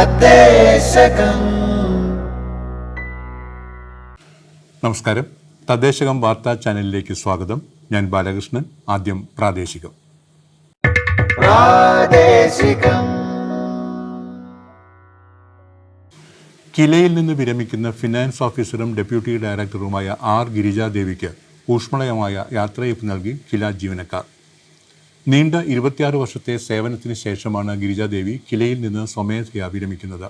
തദ്ദേശകം. നമസ്കാരം. തദ്ദേശകം വാർത്താ ചാനലിലേക്ക് സ്വാഗതം. ഞാൻ ബാലകൃഷ്ണൻ. ആദ്യം പ്രാദേശികം. പ്രാദേശികം. കിലയിൽ നിന്ന് വിരമിക്കുന്ന ഫിനാൻസ് ഓഫീസറും ഡെപ്യൂട്ടി ഡയറക്ടറുമായ ആർ ഗിരിജാദേവിക്ക് ഊഷ്മളയമായ യാത്രയപ്പ് നൽകി കില ജീവനക്കാർ. നീണ്ട ഇരുപത്തിയാറ് വർഷത്തെ സേവനത്തിന് ശേഷമാണ് ഗിരിജാദേവി കിലയിൽ നിന്ന് സ്വമേധയാ വിരമിക്കുന്നത്.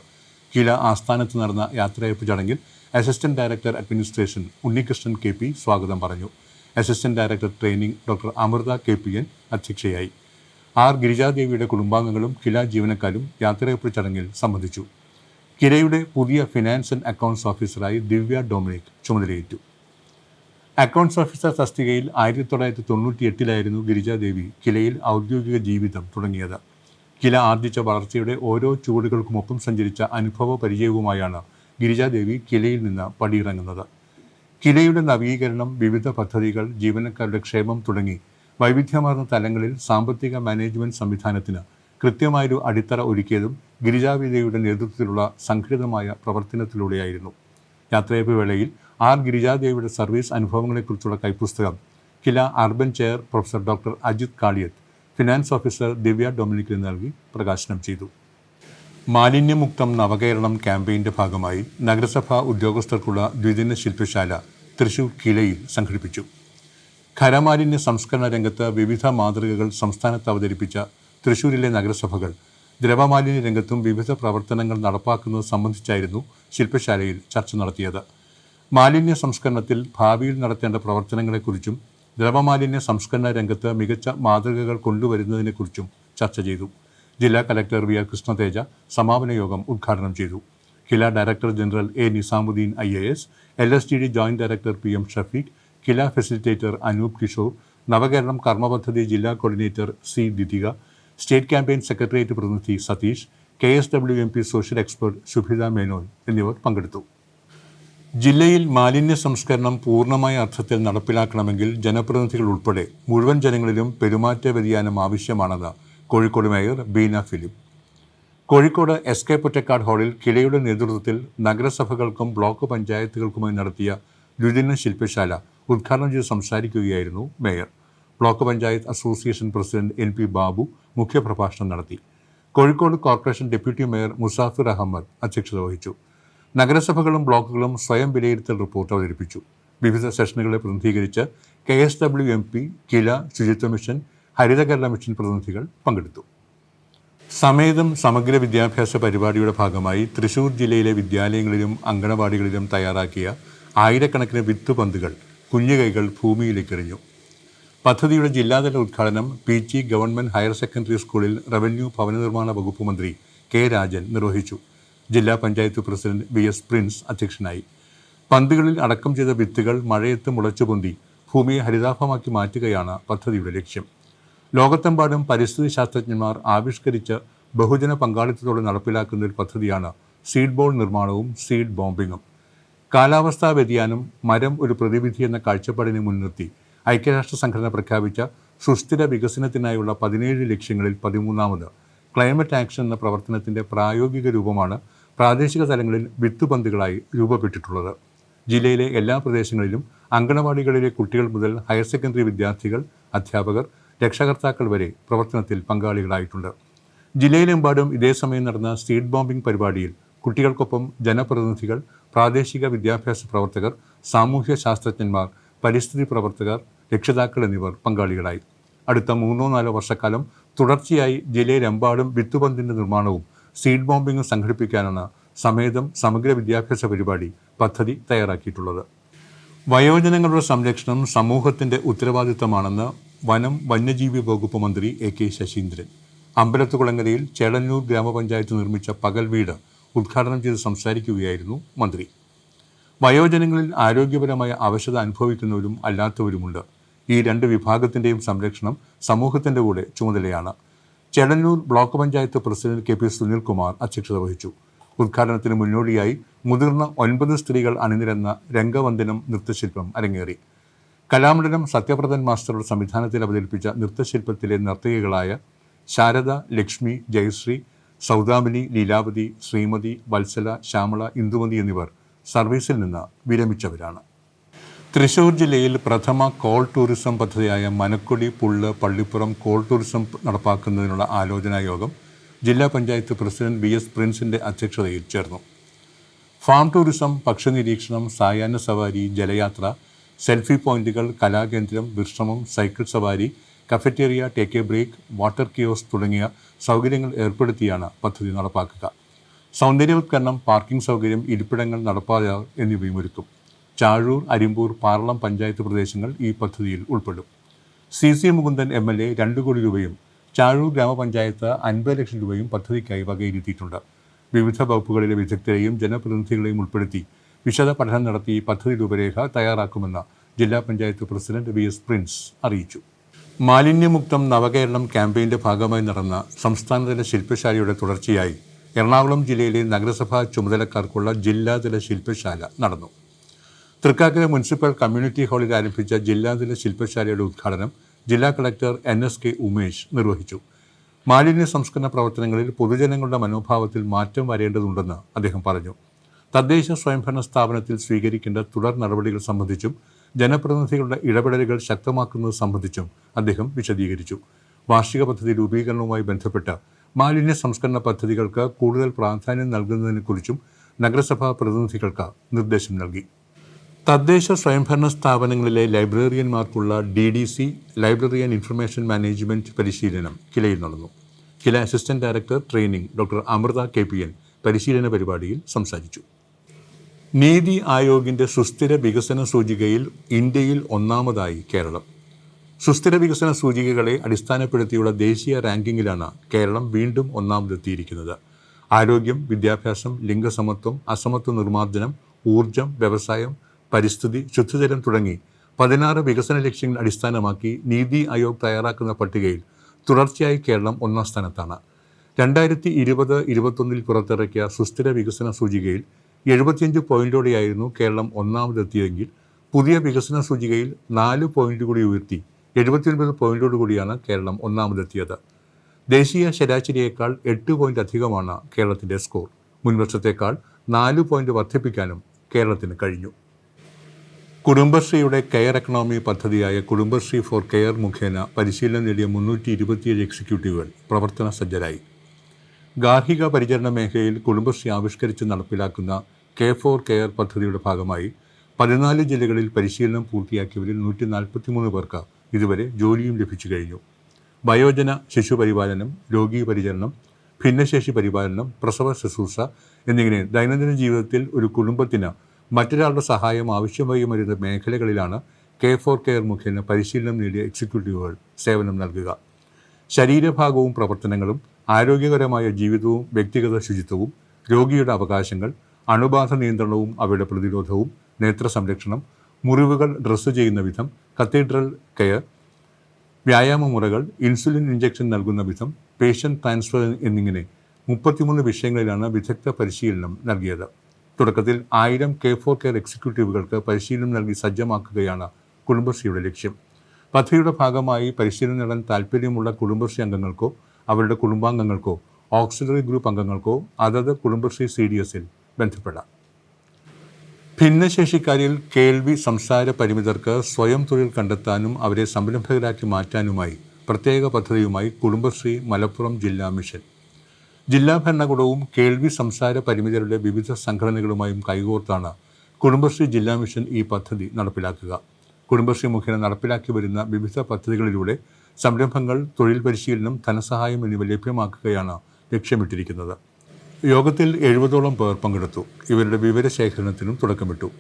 കില ആസ്ഥാനത്ത് നടന്ന യാത്രയപ്പ് ചടങ്ങിൽ assistant director administration Unnikrishnan K P സ്വാഗതം പറഞ്ഞു. Assistant director training doctor Amrutha K P N അധ്യക്ഷയായി. ആർ ഗിരിജാദേവിയുടെ കുടുംബാംഗങ്ങളും കില ജീവനക്കാരും യാത്രയപ്പ് ചടങ്ങിൽ സംബന്ധിച്ചു. കിരയുടെ പുതിയ ഫിനാൻസ് ആൻഡ് അക്കൗണ്ട്സ് ഓഫീസറായി ദിവ്യ ഡൊമിനിക് ചുമതലയേറ്റു. അക്കൗണ്ട്സ് ഓഫീസർ തസ്തികയിൽ ആയിരത്തി തൊള്ളായിരത്തി തൊണ്ണൂറ്റി എട്ടിലായിരുന്നു ഗിരിജാദേവി കിലയിൽ ഔദ്യോഗിക ജീവിതം തുടങ്ങിയത്. കില ആർജിച്ച വളർച്ചയുടെ ഓരോ ചുവടുകൾക്കുമൊപ്പം സഞ്ചരിച്ച അനുഭവ പരിചയവുമായാണ് ഗിരിജാദേവി കിലയിൽ നിന്ന് പടിയിറങ്ങുന്നത്. കിലയുടെ നവീകരണം വിവിധ പദ്ധതികൾ ജീവനക്കാരുടെ ക്ഷേമം തുടങ്ങി വൈവിധ്യമാർന്ന തലങ്ങളിൽ സാമ്പത്തിക മാനേജ്മെന്റ് സംവിധാനത്തിന് കൃത്യമായൊരു അടിത്തറ ഒരുക്കിയതും ഗിരിജാവിദ്യയുടെ നേതൃത്വത്തിലുള്ള സംഘടിതമായ പ്രവർത്തനത്തിലൂടെയായിരുന്നു. യാത്രയപ്പ് വേളയിൽ ആർ ഗിരിജാദേവിയുടെ സർവീസ് അനുഭവങ്ങളെക്കുറിച്ചുള്ള കൈപ്പുസ്തകം. KILA urban chair professor doctor Ajith Kaliyath finance officer Divya ഡൊമിനിക്കിന് നൽകി പ്രകാശനം ചെയ്തു. മാലിന്യമുക്തം നവകേരളം ക്യാമ്പയിന്റെ ഭാഗമായി നഗരസഭാ ഉദ്യോഗസ്ഥർക്കുള്ള ദ്വിദിന ശില്പശാല തൃശൂർ കിലയിൽ സംഘടിപ്പിച്ചു. ഖരമാലിന്യ സംസ്കരണ രംഗത്ത് വിവിധ മാതൃകകൾ സംസ്ഥാനത്ത് അവതരിപ്പിച്ച തൃശൂരിലെ നഗരസഭകൾ ദ്രവമാലിന്യ രംഗത്തും വിവിധ പ്രവർത്തനങ്ങൾ നടപ്പാക്കുന്നത് സംബന്ധിച്ചായിരുന്നു ശില്പശാലയിൽ ചർച്ച നടത്തിയത്. മാലിന്യ സംസ്കരണത്തിൽ ഭാവിയിൽ നടത്തേണ്ട പ്രവർത്തനങ്ങളെക്കുറിച്ചും ദ്രവമാലിന്യ സംസ്കരണ രംഗത്ത് മികച്ച മാതൃകകൾ കൊണ്ടുവരുന്നതിനെക്കുറിച്ചും ചർച്ച ചെയ്തു. ജില്ലാ കലക്ടർ വി ആർ കൃഷ്ണതേജ സമാപന യോഗം ഉദ്ഘാടനം ചെയ്തു. KILA director general A Nizamuddin I A S L S T D joint director P M Shafeeq KILA facilitator Anoop Kishore Navakeralam കർമ്മപദ്ധതി ജില്ലാ coordinator C Dithika state campaign secretariat പ്രതിനിധി Satheesh K S W M P social expert Shubhitha Menon എന്നിവർ പങ്കെടുത്തു. ജില്ലയിൽ മാലിന്യ സംസ്കരണം പൂർണമായ അർത്ഥത്തിൽ നടപ്പിലാക്കണമെങ്കിൽ ജനപ്രതിനിധികൾ ഉൾപ്പെടെ മുഴുവൻ ജനങ്ങളിലും പെരുമാറ്റ വ്യതിയാനം ആവശ്യമാണെന്ന് Kozhikode mayor Beena Philip. Kozhikode S K Pottekkatt ഹാളിൽ കിലയുടെ നേതൃത്വത്തിൽ നഗരസഭകൾക്കും ബ്ലോക്ക് പഞ്ചായത്തുകൾക്കുമായി നടത്തിയ ദ്വിദിന ശില്പശാല ഉദ്ഘാടനം ചെയ്ത് സംസാരിക്കുകയായിരുന്നു mayor. Block panchayat association president N P Babu മുഖ്യപ്രഭാഷണം നടത്തി. Kozhikode corporation deputy mayor Musafir Ahammed അധ്യക്ഷത വഹിച്ചു. നഗരസഭകളും ബ്ലോക്കുകളും സ്വയം വിലയിരുത്തൽ റിപ്പോർട്ട് അവതരിപ്പിച്ചു. വിവിധ സെഷനുകളെ പ്രതിനിധീകരിച്ച് K S W M P Kila ശുചിത്വ മിഷൻ ഹരിതകേരള മിഷൻ പ്രതിനിധികൾ പങ്കെടുത്തു. സമേതം സമഗ്ര വിദ്യാഭ്യാസ പരിപാടിയുടെ ഭാഗമായി തൃശൂർ ജില്ലയിലെ വിദ്യാലയങ്ങളിലും അങ്കണവാടികളിലും തയ്യാറാക്കിയ ആയിരക്കണക്കിന് വിത്ത് പന്തുകൾ കുഞ്ഞുകൈകൾ ഭൂമിയിലേക്ക് എറിഞ്ഞു. പദ്ധതിയുടെ ജില്ലാതല ഉദ്ഘാടനം P G government higher secondary സ്കൂളിൽ റവന്യൂ ഭവന നിർമ്മാണ വകുപ്പ് മന്ത്രി കെ രാജൻ നിർവഹിച്ചു. ജില്ലാ panchayat president V S Prince അധ്യക്ഷനായി. പന്തുകളിൽ അടക്കം ചെയ്ത വിത്തുകൾ മഴയത്ത് മുളച്ചുപൊന്തി ഭൂമിയെ ഹരിതാഭമാക്കി മാറ്റുകയാണ് പദ്ധതിയുടെ ലക്ഷ്യം. ലോകത്തെമ്പാടും പരിസ്ഥിതി ശാസ്ത്രജ്ഞന്മാർ ആവിഷ്കരിച്ച് ബഹുജന പങ്കാളിത്തത്തോടെ നടപ്പിലാക്കുന്ന ഒരു പദ്ധതിയാണ് സീഡ് ബോൾ നിർമ്മാണവും സീഡ് ബോംബിങ്ങും. കാലാവസ്ഥാ വ്യതിയാനം മരം ഒരു പ്രതിവിധി എന്ന കാഴ്ചപ്പാടിനെ മുൻനിർത്തി ഐക്യരാഷ്ട്ര സംഘടന പ്രഖ്യാപിച്ച സുസ്ഥിര വികസനത്തിനായുള്ള പതിനേഴ് ലക്ഷ്യങ്ങളിൽ പതിമൂന്നാമത് ക്ലൈമറ്റ് ആക്ഷൻ എന്ന പ്രവർത്തനത്തിന്റെ പ്രായോഗിക രൂപമാണ് പ്രാദേശിക തലങ്ങളിൽ വിത്തുപന്തുകളായി രൂപപ്പെട്ടിട്ടുള്ളത്. ജില്ലയിലെ എല്ലാ പ്രദേശങ്ങളിലും അങ്കണവാടികളിലെ കുട്ടികൾ മുതൽ ഹയർ സെക്കൻഡറി വിദ്യാർത്ഥികൾ അധ്യാപകർ രക്ഷകർത്താക്കൾ വരെ പ്രവർത്തനത്തിൽ പങ്കാളികളായിട്ടുണ്ട്. ജില്ലയിലെമ്പാടും ഇതേ സമയം നടന്ന സീഡ് ബോംബിംഗ് പരിപാടിയിൽ കുട്ടികൾക്കൊപ്പം ജനപ്രതിനിധികൾ പ്രാദേശിക വിദ്യാഭ്യാസ പ്രവർത്തകർ സാമൂഹ്യ ശാസ്ത്രജ്ഞന്മാർ പരിസ്ഥിതി പ്രവർത്തകർ രക്ഷിതാക്കൾ എന്നിവർ പങ്കാളികളായി. അടുത്ത മൂന്നോ നാലോ വർഷക്കാലം തുടർച്ചയായി ജില്ലയിലെമ്പാടും വിത്തുപന്തിന്റെ നിർമ്മാണവും സീഡ് ബോംബിംഗ് സംഘടിപ്പിക്കാനാണ് സമേതം സമഗ്ര വിദ്യാഭ്യാസ പരിപാടി പദ്ധതി തയ്യാറാക്കിയിട്ടുള്ളത്. വയോജനങ്ങളുടെ സംരക്ഷണം സമൂഹത്തിന്റെ ഉത്തരവാദിത്തമാണെന്ന് വനം വന്യജീവി വകുപ്പ് മന്ത്രി എ കെ ശശീന്ദ്രൻ. അമ്പലത്തുകുളങ്ങരയിൽ ചേളന്നൂർ ഗ്രാമപഞ്ചായത്ത് നിർമ്മിച്ച പകൽ വീട് ഉദ്ഘാടനം ചെയ്ത് സംസാരിക്കുകയായിരുന്നു മന്ത്രി. വയോജനങ്ങളിൽ ആരോഗ്യപരമായ അവശത അനുഭവിക്കുന്നവരും അല്ലാത്തവരുമുണ്ട്. ഈ രണ്ട് വിഭാഗത്തിന്റെയും സംരക്ഷണം സമൂഹത്തിന്റെ കൂടെ ചുമതലയാണ്. Chedannur block panchayat president K P Sunilkumar അധ്യക്ഷത വഹിച്ചു. ഉദ്ഘാടനത്തിന് മുന്നോടിയായി മുതിർന്ന ഒൻപത് സ്ത്രീകൾ അണിനിരന്ന രംഗവന്ദനം നൃത്തശില്പം അരങ്ങേറി. കലാമണ്ഡലം സത്യപ്രദൻ മാസ്റ്ററുടെ സംവിധാനത്തിൽ അവതരിപ്പിച്ച നൃത്തശില്പത്തിലെ നർത്തകികളായ ശാരദ ലക്ഷ്മി ജയശ്രീ സൗദാമിനി ലീലാവതി ശ്രീമതി വത്സല ശ്യാമള ഇന്ദുമതി എന്നിവർ സർവീസിൽ നിന്ന് വിരമിച്ചവരാണ്. തൃശൂർ ജില്ലയിൽ പ്രഥമ കോൾ ടൂറിസം പദ്ധതിയായ മനക്കൊടി പുള്ള് പള്ളിപ്പുറം കോൾ ടൂറിസം നടപ്പാക്കുന്നതിനുള്ള ആലോചനാ യോഗം ജില്ലാ പഞ്ചായത്ത് പ്രസിഡന്റ് വി എസ് പ്രിൻസിന്റെ അധ്യക്ഷതയിൽ ചേർന്നു. ഫാം ടൂറിസം പക്ഷി നിരീക്ഷണം സായാഹ്ന സവാരി ജലയാത്ര സെൽഫി പോയിന്റുകൾ കലാകേന്ദ്രം വിശ്രമം സൈക്കിൾ സവാരി cafeteria take a break water kiosk തുടങ്ങിയ സൗകര്യങ്ങൾ ഏർപ്പെടുത്തിയാണ് പദ്ധതി നടപ്പാക്കുക. സൗന്ദര്യവത്കരണം പാർക്കിംഗ് സൗകര്യം ഇരിപ്പിടങ്ങൾ നടപ്പാത എന്നിവയും ഒരുക്കും. ചാഴൂർ അരിമ്പൂർ പാർളം പഞ്ചായത്ത് പ്രദേശങ്ങൾ ഈ പദ്ധതിയിൽ ഉൾപ്പെടും. C C Mukundan M L A രണ്ട് കോടി രൂപയും ചാഴൂർ ഗ്രാമപഞ്ചായത്ത് അൻപത് ലക്ഷം രൂപയും പദ്ധതിക്കായി വകയിരുത്തിയിട്ടുണ്ട്. വിവിധ വകുപ്പുകളിലെ വിദഗ്ധരെയും ജനപ്രതിനിധികളെയും ഉൾപ്പെടുത്തി വിശദ പഠനം നടത്തി പദ്ധതി രൂപരേഖ തയ്യാറാക്കുമെന്ന് ജില്ലാ panchayat president V S Prince അറിയിച്ചു. മാലിന്യമുക്തം നവകേരളം ക്യാമ്പയിന്റെ ഭാഗമായി നടന്ന സംസ്ഥാനതല ശില്പശാലയുടെ തുടർച്ചയായി എറണാകുളം ജില്ലയിലെ നഗരസഭാ ചുമതലക്കാർക്കുള്ള ജില്ലാതല ശില്പശാല നടന്നു. തൃക്കാക്കര മുനിസിപ്പൽ കമ്മ്യൂണിറ്റി ഹാളിൽ ആരംഭിച്ച ജില്ലാതല ശില്പശാലയുടെ ഉദ്ഘാടനം ജില്ലാ collector N S K Umesh നിർവഹിച്ചു. മാലിന്യ സംസ്കരണ പ്രവർത്തനങ്ങളിൽ പൊതുജനങ്ങളുടെ മനോഭാവത്തിൽ മാറ്റം വരേണ്ടതുണ്ടെന്ന് അദ്ദേഹം പറഞ്ഞു. തദ്ദേശ സ്വയംഭരണ സ്ഥാപനത്തിൽ സ്വീകരിക്കേണ്ട തുടർ നടപടികൾ സംബന്ധിച്ചും ജനപ്രതിനിധികളുടെ ഇടപെടലുകൾ ശക്തമാക്കുന്നത് സംബന്ധിച്ചും അദ്ദേഹം വിശദീകരിച്ചു. വാർഷിക പദ്ധതി രൂപീകരണവുമായി ബന്ധപ്പെട്ട് മാലിന്യ സംസ്കരണ പദ്ധതികൾക്ക് കൂടുതൽ പ്രാധാന്യം നൽകുന്നതിനെക്കുറിച്ചും നഗരസഭാ പ്രതിനിധികൾക്ക് നിർദ്ദേശം നൽകി. തദ്ദേശ സ്വയംഭരണ സ്ഥാപനങ്ങളിലെ ലൈബ്രറിയന്മാർക്കുള്ള D D C library and information management പരിശീലനം കിലയിൽ നടന്നു. KILA assistant director training doctor Amrutha K P N പരിശീലന പരിപാടിയിൽ സംസാരിച്ചു. നീതി ആയോഗിന്റെ സുസ്ഥിര വികസന സൂചികയിൽ ഇന്ത്യയിൽ ഒന്നാമതായി കേരളം. സുസ്ഥിര വികസന സൂചികകളെ അടിസ്ഥാനപ്പെടുത്തിയുള്ള ദേശീയ റാങ്കിങ്ങിലാണ് കേരളം വീണ്ടും ഒന്നാമതെത്തിയിരിക്കുന്നത്. ആരോഗ്യം വിദ്യാഭ്യാസം ലിംഗസമത്വം അസമത്വ നിർമ്മാർജനം ഊർജം വ്യവസായം പരിസ്ഥിതി ശുദ്ധജലം തുടങ്ങി പതിനാറ് വികസന ലക്ഷ്യങ്ങൾ അടിസ്ഥാനമാക്കി നീതി ആയോഗ് തയ്യാറാക്കുന്ന പട്ടികയിൽ തുടർച്ചയായി കേരളം ഒന്നാം സ്ഥാനത്താണ്. രണ്ടായിരത്തി ഇരുപത് ഇരുപത്തൊന്നിൽ പുറത്തിറക്കിയ സുസ്ഥിര വികസന സൂചികയിൽ എഴുപത്തിയഞ്ച് പോയിന്റോടെയായിരുന്നു കേരളം ഒന്നാമതെത്തിയതെങ്കിൽ പുതിയ വികസന സൂചികയിൽ നാല് പോയിന്റ് കൂടി ഉയർത്തി എഴുപത്തിയൊൻപത് പോയിന്റോട് കൂടിയാണ് കേരളം ഒന്നാമതെത്തിയത്. ദേശീയ ശരാശരിയേക്കാൾ എട്ട് പോയിന്റ് അധികമാണ് കേരളത്തിന്റെ സ്കോർ. മുൻവർഷത്തേക്കാൾ നാല് പോയിന്റ് വർദ്ധിപ്പിക്കാനും കേരളത്തിന് കഴിഞ്ഞു. കുടുംബശ്രീയുടെ കെയർ എക്കണോമി പദ്ധതിയായ കുടുംബശ്രീ ഫോർ കെയർ മുഖേന പരിശീലനം നേടിയ മുന്നൂറ്റി ഇരുപത്തിയേഴ് എക്സിക്യൂട്ടീവുകൾ പ്രവർത്തന സജ്ജരായി. ഗാർഹിക പരിചരണ മേഖലയിൽ കുടുംബശ്രീ ആവിഷ്കരിച്ച് നടപ്പിലാക്കുന്ന കെ ഫോർ കെയർ പദ്ധതിയുടെ ഭാഗമായി പതിനാല് ജില്ലകളിൽ പരിശീലനം പൂർത്തിയാക്കിയവരിൽ നൂറ്റി നാൽപ്പത്തിമൂന്ന് പേർക്ക് ഇതുവരെ ജോലിയും ലഭിച്ചു കഴിഞ്ഞു. വയോജന ശിശു പരിപാലനം രോഗി പരിചരണം ഭിന്നശേഷി പരിപാലനം പ്രസവ ശുശ്രൂഷ എന്നിങ്ങനെ ദൈനംദിന ജീവിതത്തിൽ ഒരു കുടുംബത്തിന് മറ്റൊരാളുടെ സഹായം ആവശ്യമായി വരുന്ന മേഖലകളിലാണ് കെ ഫോർ കെയർ മുഖേന പരിശീലനം നേടിയ എക്സിക്യൂട്ടീവുകൾ സേവനം നൽകുക. ശരീരഭാഗവും പ്രവർത്തനങ്ങളും ആരോഗ്യകരമായ ജീവിതവും വ്യക്തിഗത ശുചിത്വവും രോഗിയുടെ അവകാശങ്ങൾ അണുബാധ നിയന്ത്രണവും അവയുടെ പ്രതിരോധവും നേത്ര സംരക്ഷണം മുറിവുകൾ ഡ്രസ്സ് ചെയ്യുന്ന വിധം കത്തീഡ്രൽ കെയർ വ്യായാമ മുറകൾ ഇൻസുലിൻ ഇഞ്ചക്ഷൻ നൽകുന്ന വിധം പേഷ്യന്റ് ട്രാൻസ്ഫർ എന്നിങ്ങനെ മുപ്പത്തിമൂന്ന് വിഷയങ്ങളിലാണ് വിദഗ്ധ പരിശീലനം നൽകിയത്. തുടക്കത്തിൽ ആയിരം കെ ഫോർ കെയർ എക്സിക്യൂട്ടീവുകൾക്ക് പരിശീലനം നൽകി സജ്ജമാക്കുകയാണ് കുടുംബശ്രീയുടെ ലക്ഷ്യം. പദ്ധതിയുടെ ഭാഗമായി പരിശീലനം നേടാൻ താൽപ്പര്യമുള്ള കുടുംബശ്രീ അംഗങ്ങൾക്കോ അവരുടെ കുടുംബാംഗങ്ങൾക്കോ ഓക്സിലറി ഗ്രൂപ്പ് അംഗങ്ങൾക്കോ അതത് കുടുംബശ്രീ സി ഡി എസിൽ ബന്ധപ്പെടാം. ഭിന്നശേഷിക്കാരിൽ കേൾവി സംസാര പരിമിതർക്ക് സ്വയം തൊഴിൽ കണ്ടെത്താനും അവരെ സംരംഭകരാക്കി മാറ്റാനുമായി പ്രത്യേക പദ്ധതിയുമായി കുടുംബശ്രീ മലപ്പുറം ജില്ലാ മിഷൻ. ജില്ലാ ഭരണകൂടവും കേൾവി സംസാര പരിമിതരുടെ വിവിധ സംഘടനകളുമായും കൈകോർത്താണ് കുടുംബശ്രീ ജില്ലാ മിഷൻ ഈ പദ്ധതി നടപ്പിലാക്കുക. കുടുംബശ്രീ മുഖേന നടപ്പിലാക്കി വരുന്ന വിവിധ പദ്ധതികളിലൂടെ സംരംഭങ്ങൾ തൊഴിൽ പരിശീലനം ധനസഹായം എന്നിവ ലഭ്യമാക്കുകയാണ് ലക്ഷ്യമിട്ടിരിക്കുന്നത്. യോഗത്തിൽ എഴുപതോളം പേർ പങ്കെടുത്തു. ഇവരുടെ വിവരശേഖരണത്തിനും തുടക്കമിട്ടു.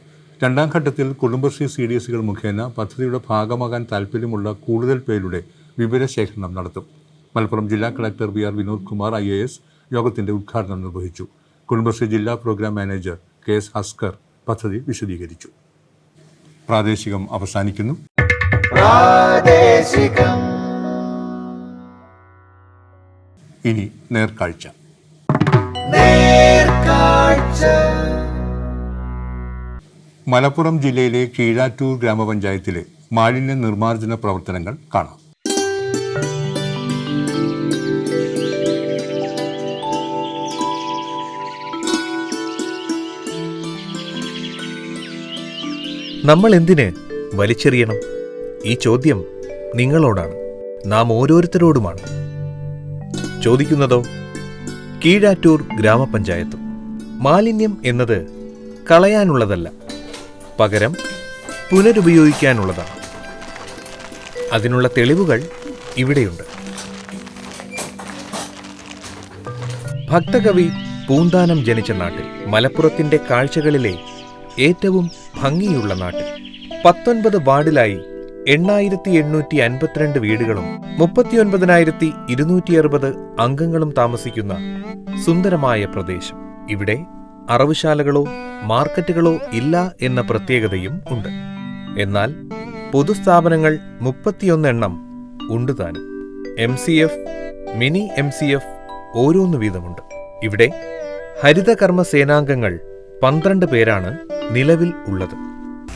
രണ്ടാം ഘട്ടത്തിൽ കുടുംബശ്രീ സി ഡി എസുകൾ മുഖേന പദ്ധതിയുടെ ഭാഗമാകാൻ താൽപ്പര്യമുള്ള കൂടുതൽ പേരുടെ വിവരശേഖരണം നടത്തും. മലപ്പുറം ജില്ലാ collector V R Vinod Kumar I A S യോഗത്തിന്റെ ഉദ്ഘാടനം നിർവഹിച്ചു. കുടുംബശ്രീ ജില്ലാ programme manager K S Haskar പദ്ധതി വിശദീകരിച്ചു. പ്രാദേശികം അവസാനിക്കുന്നു. ഇനി നേർക്കാഴ്ച. മലപ്പുറം ജില്ലയിലെ കീഴാറ്റൂർ ഗ്രാമപഞ്ചായത്തിലെ മാലിന്യ നിർമ്മാർജന പ്രവർത്തനങ്ങൾ കാണാം. നമ്മൾ എന്തിന് വലിച്ചെറിയണം? ഈ ചോദ്യം നിങ്ങളോടാണ്. നാം ഓരോരുത്തരോടുമാണ്. ചോദിക്കുന്നതോ? കീഴാറ്റൂർ ഗ്രാമപഞ്ചായത്ത്. മാലിന്യം എന്നത് കളയാനുള്ളതല്ല. പകരം പുനരുപയോഗിക്കാനുള്ളതാണ്. അതിനുള്ള തെളിവുകൾ ഇവിടെയുണ്ട്. ഭക്തകവി പൂന്താനം ജനിച്ച നാട്ടിൽ മലപ്പുറത്തിന്റെ കാഴ്ചകളിലെ ഏറ്റവും ഭംഗിയുള്ള നാട്ടിൽ. പത്തൊൻപത് വാർഡിലായി എണ്ണായിരത്തി എണ്ണൂറ്റി അൻപത്തിരണ്ട് വീടുകളും മുപ്പത്തിയൊൻപതിനായിരത്തി ഇരുന്നൂറ്റി അറുപത് അംഗങ്ങളും താമസിക്കുന്ന സുന്ദരമായ പ്രദേശം. ഇവിടെ അറവുശാലകളോ മാർക്കറ്റുകളോ ഇല്ല എന്ന പ്രത്യേകതയും ഉണ്ട്. എന്നാൽ പൊതുസ്ഥാപനങ്ങൾ മുപ്പത്തിയൊന്നെണ്ണം ഉണ്ട് താനും. M C F mini M C F ഓരോന്ന് വീതമുണ്ട്. ഇവിടെ ഹരിതകർമ്മ സേനാംഗങ്ങൾ പന്ത്രണ്ട് പേരാണ് നിലവിൽ ഉള്ളത്.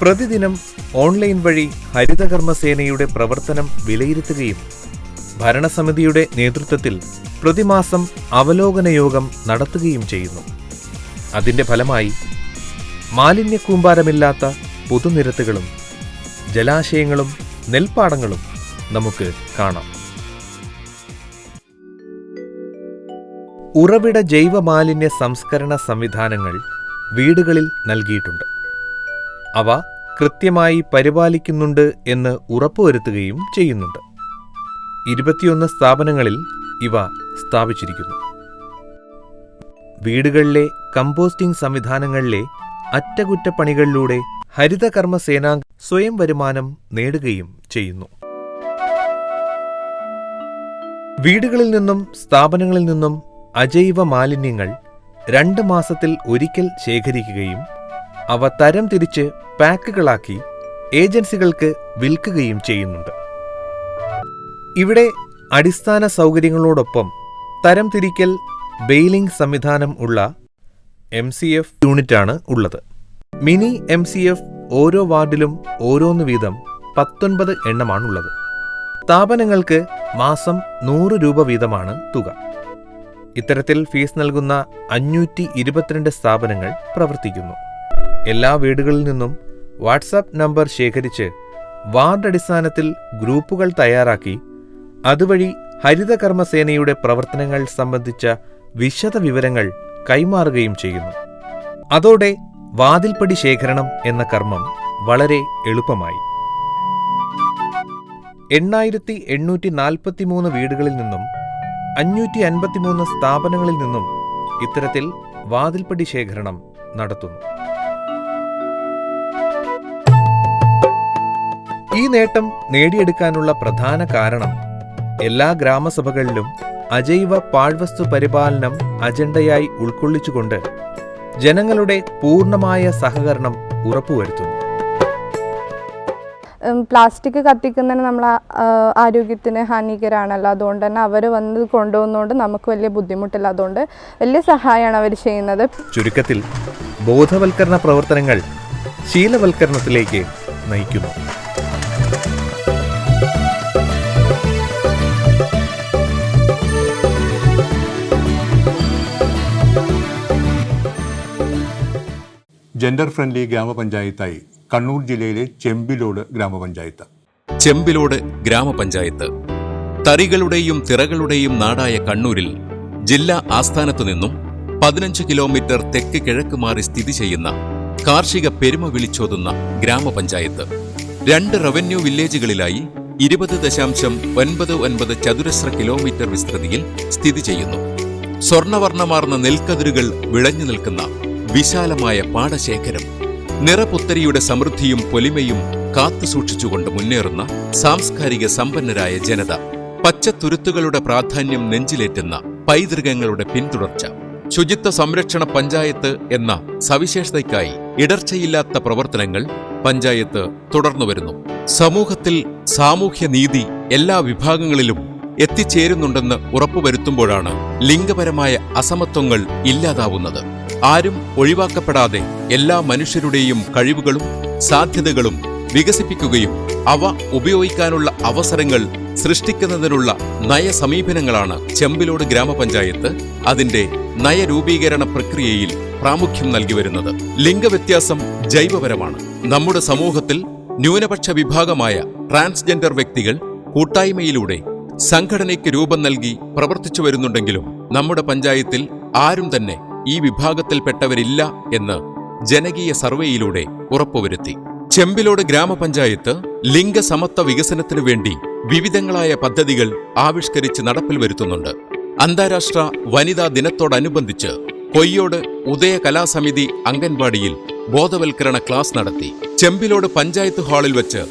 പ്രതിദിനം ഓൺലൈൻ വഴി ഹരിതകർമ്മസേനയുടെ പ്രവർത്തനം വിലയിരുത്തുകയും ഭരണസമിതിയുടെ നേതൃത്വത്തിൽ പ്രതിമാസം അവലോകന യോഗം നടത്തുകയും ചെയ്യുന്നു. അതിന്റെ ഫലമായി മാലിന്യക്കൂമ്പാരമില്ലാത്ത പൊതുനിരത്തുകളും ജലാശയങ്ങളും നെൽപ്പാടങ്ങളും നമുക്ക് കാണാം. ഉറവിട ജൈവമാലിന്യ സംസ്കരണ സംവിധാനങ്ങൾ വീടുകളിൽ നൽകിയിട്ടുണ്ട്. അവ കൃത്യമായി പരിപാലിക്കുന്നുണ്ട് എന്ന് ഉറപ്പുവരുത്തുകയും ചെയ്യുന്നുണ്ട്. ഇരുപത്തിയൊന്ന് സ്ഥാപനങ്ങളിൽ ഇവ സ്ഥാപിച്ചിരിക്കുന്നു. വീടുകളിലെ കമ്പോസ്റ്റിംഗ് സംവിധാനങ്ങളിലെ അറ്റകുറ്റപ്പണികളിലൂടെ ഹരിതകർമ്മ സേനാ സ്വയം വരുമാനം നേടുകയും ചെയ്യുന്നു. വീടുകളിൽ നിന്നും സ്ഥാപനങ്ങളിൽ നിന്നും അജൈവ മാലിന്യങ്ങൾ രണ്ട് മാസത്തിൽ ഒരിക്കൽ ശേഖരിക്കുകയും അവ തരം തിരിച്ച് പാക്കുകളാക്കി ഏജൻസികൾക്ക് വിൽക്കുകയും ചെയ്യുന്നുണ്ട്. ഇവിടെ അടിസ്ഥാന സൗകര്യങ്ങളോടൊപ്പം തരംതിരിക്കൽ ബെയിലിംഗ് സംവിധാനം ഉള്ള എം സി എഫ് യൂണിറ്റാണ് ഉള്ളത്. മിനി എം സി എഫ് ഓരോ വാർഡിലും ഓരോന്ന് വീതം പത്തൊൻപത് എണ്ണമാണുള്ളത് സ്ഥാപനങ്ങൾക്ക് മാസം നൂറ് രൂപ വീതമാണ് തുക. ഇത്തരത്തിൽ ഫീസ് നൽകുന്ന അഞ്ഞൂറ്റി ഇരുപത്തിരണ്ട് സ്ഥാപനങ്ങൾ പ്രവർത്തിക്കുന്നു. എല്ലാ വീടുകളിൽ നിന്നും വാട്സാപ്പ് നമ്പർ ശേഖരിച്ച് വാർഡ് അടിസ്ഥാനത്തിൽ ഗ്രൂപ്പുകൾ തയ്യാറാക്കി അതുവഴി ഹരിതകർമ്മസേനയുടെ പ്രവർത്തനങ്ങൾ സംബന്ധിച്ച വിശദ വിവരങ്ങൾ കൈമാറുകയും ചെയ്യുന്നു. അതോടെ വാതിൽപ്പടി ശേഖരണം എന്ന കർമ്മം വളരെ എളുപ്പമായി. എണ്ണായിരത്തി എണ്ണൂറ്റി നാൽപ്പത്തിമൂന്ന് വീടുകളിൽ നിന്നും അഞ്ഞൂറ്റി അൻപത്തിമൂന്ന് സ്ഥാപനങ്ങളിൽ നിന്നും ഇത്തരത്തിൽ വാതിൽപ്പടി ശേഖരണം നടത്തുന്നു. ഈ നേട്ടം നേടിയെടുക്കാനുള്ള പ്രധാന കാരണം എല്ലാ ഗ്രാമസഭകളിലും അജൈവ പാഴ്വസ്തു പരിപാലനം അജണ്ടയായി ഉൾക്കൊള്ളിച്ചുകൊണ്ട് ജനങ്ങളുടെ പൂർണമായ സഹകരണം ഉറപ്പുവരുത്തുന്നു. പ്ലാസ്റ്റിക് കത്തിക്കുന്നതിന് നമ്മൾ ആരോഗ്യത്തിന് ഹാനികരമാണല്ലോ അതുകൊണ്ട് തന്നെ അവർ വന്ന് കൊണ്ടുപോകുന്നതുകൊണ്ട് നമുക്ക് വലിയ ബുദ്ധിമുട്ടില്ല. അതുകൊണ്ട് വലിയ സഹായമാണ് അവർ ചെയ്യുന്നത്. ചുരുക്കത്തിൽ ബോധവൽക്കരണ പ്രവർത്തനങ്ങൾ ശീലവൽക്കരണത്തിലേക്ക് നയിക്കുന്നു. ജെൻഡർ ഫ്രണ്ട്ലി ഗ്രാമപഞ്ചായത്തായി കണ്ണൂർ ജില്ലയിലെ ചെമ്പിലോട് ഗ്രാമപഞ്ചായത്ത്. ചെമ്പിലോട് ഗ്രാമപഞ്ചായത്ത്. തറികളുടെയും തിറകളുടെയും നാടായ കണ്ണൂരിൽ ജില്ലാ ആസ്ഥാനത്തു നിന്നും പതിനഞ്ച് കിലോമീറ്റർ തെക്ക് കിഴക്ക് മാറി സ്ഥിതി ചെയ്യുന്ന കാർഷിക പെരുമ വിളിച്ചോതുന്ന ഗ്രാമപഞ്ചായത്ത്. രണ്ട് റവന്യൂ വില്ലേജുകളിലായി ഇരുപത് ദശാംശം ഒൻപത് ഒൻപത് ചതുരശ്ര കിലോമീറ്റർ വിസ്തൃതിയിൽ സ്ഥിതി ചെയ്യുന്നു. സ്വർണവർണമാർന്ന നെൽക്കതിരുകൾ വിളഞ്ഞു നിൽക്കുന്ന വിശാലമായ പാടശേഖരം. നിറപുത്തരിയുടെ സമൃദ്ധിയും പൊലിമയും കാത്തുസൂക്ഷിച്ചുകൊണ്ട് മുന്നേറുന്ന സാംസ്കാരിക സമ്പന്നരായ ജനത പച്ചത്തുരുത്തുകളുടെ പ്രാധാന്യം നെഞ്ചിലേറ്റുന്ന പൈതൃകങ്ങളുടെ പിന്തുടർച്ച ശുചിത്വ സംരക്ഷണ പഞ്ചായത്ത് എന്ന സവിശേഷതയ്ക്കായി ഇടർച്ചയില്ലാത്ത പ്രവർത്തനങ്ങൾ പഞ്ചായത്ത് തുടർന്നു വരുന്നു. സമൂഹത്തിൽ സാമൂഹ്യനീതി എല്ലാ വിഭാഗങ്ങളിലും എത്തിച്ചേരുന്നുണ്ടെന്ന് ഉറപ്പുവരുത്തുമ്പോഴാണ് ലിംഗപരമായ അസമത്വങ്ങൾ ഇല്ലാതാവുന്നത്. ആരും ഒഴിവാക്കപ്പെടാതെ എല്ലാ മനുഷ്യരുടെയും കഴിവുകളും സാധ്യതകളും വികസിപ്പിക്കുകയും അവ ഉപയോഗിക്കാനുള്ള അവസരങ്ങൾ സൃഷ്ടിക്കുന്നതിനുള്ള നയസമീപനങ്ങളാണ് ചെമ്പിലോട് ഗ്രാമപഞ്ചായത്ത് അതിന്റെ നയരൂപീകരണ പ്രക്രിയയിൽ പ്രാമുഖ്യം നൽകി വരുന്നത്. ലിംഗവ്യത്യാസം ജൈവപരമാണ്. നമ്മുടെ സമൂഹത്തിൽ ന്യൂനപക്ഷ വിഭാഗമായ ട്രാൻസ്ജെൻഡർ വ്യക്തികൾ കൂട്ടായ്മയിലൂടെ സംഘടനയ്ക്ക് രൂപം നൽകി പ്രവർത്തിച്ചു വരുന്നുണ്ടെങ്കിലും നമ്മുടെ പഞ്ചായത്തിൽ ആരും തന്നെ ഈ വിഭാഗത്തിൽപ്പെട്ടവരില്ല എന്ന് ജനകീയ സർവേയിലൂടെ ഉറപ്പുവരുത്തി. ചെമ്പിലോട് ഗ്രാമപഞ്ചായത്ത് ലിംഗസമത്വ വികസനത്തിനു വേണ്ടി വിവിധങ്ങളായ പദ്ധതികൾ ആവിഷ്കരിച്ച് നടപ്പിൽ വരുത്തുന്നുണ്ട്. അന്താരാഷ്ട്ര വനിതാ ദിനത്തോടനുബന്ധിച്ച് കൊയ്യോട് ഉദയ കലാസമിതി അംഗൻവാടിയിൽ ബോധവൽക്കരണ ക്ലാസ് നടത്തി. ചെമ്പിലോട് പഞ്ചായത്ത് ഹാളിൽ വെച്ച്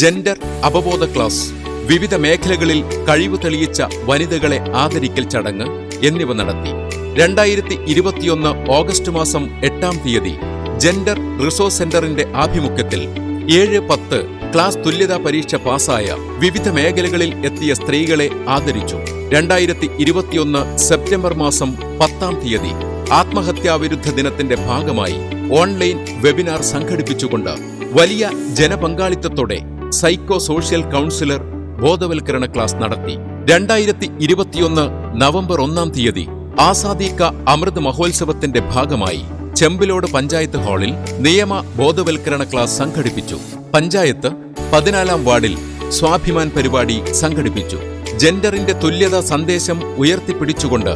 ജെൻഡർ അപബോധ ക്ലാസ് വിവിധ മേഖലകളിൽ കഴിവ് തെളിയിച്ച വനിതകളെ ആദരിക്കൽ ചടങ്ങ് എന്നിവ നടത്തി. രണ്ടായിരത്തി ഇരുപത്തിയൊന്ന് ഓഗസ്റ്റ് മാസം എട്ടാം തീയതി ജെൻഡർ റിസോഴ്സ് സെന്ററിന്റെ ആഭിമുഖ്യത്തിൽ ഏഴ് പത്ത് ക്ലാസ് തുല്യതാ പരീക്ഷ പാസായ വിവിധ മേഖലകളിൽ എത്തിയ സ്ത്രീകളെ ആദരിച്ചു. രണ്ടായിരത്തി ഇരുപത്തിയൊന്ന് സെപ്റ്റംബർ മാസം പത്താം തീയതി ആത്മഹത്യാവിരുദ്ധ ദിനത്തിന്റെ ഭാഗമായി ഓൺലൈൻ വെബിനാർ സംഘടിപ്പിച്ചുകൊണ്ട് വലിയ ജനപങ്കാളിത്തത്തോടെ സൈക്കോ സോഷ്യൽ കൗൺസിലർ ബോധവൽക്കരണ ക്ലാസ് നടത്തി. രണ്ടായിരത്തി ഇരുപത്തിയൊന്ന് നവംബർ ഒന്നാം തീയതി ആസാദി കാ അമൃത് മഹോത്സവത്തിന്റെ ഭാഗമായി ചെമ്പിലോട് പഞ്ചായത്ത് ഹാളിൽ നിയമ ബോധവൽക്കരണ ക്ലാസ് സംഘടിപ്പിച്ചു. പഞ്ചായത്ത് പതിനാലാം വാർഡിൽ സ്വാഭിമാൻ പരിപാടി സംഘടിപ്പിച്ചു. ജെൻഡറിന്റെ തുല്യത സന്ദേശം ഉയർത്തിപ്പിടിച്ചുകൊണ്ട്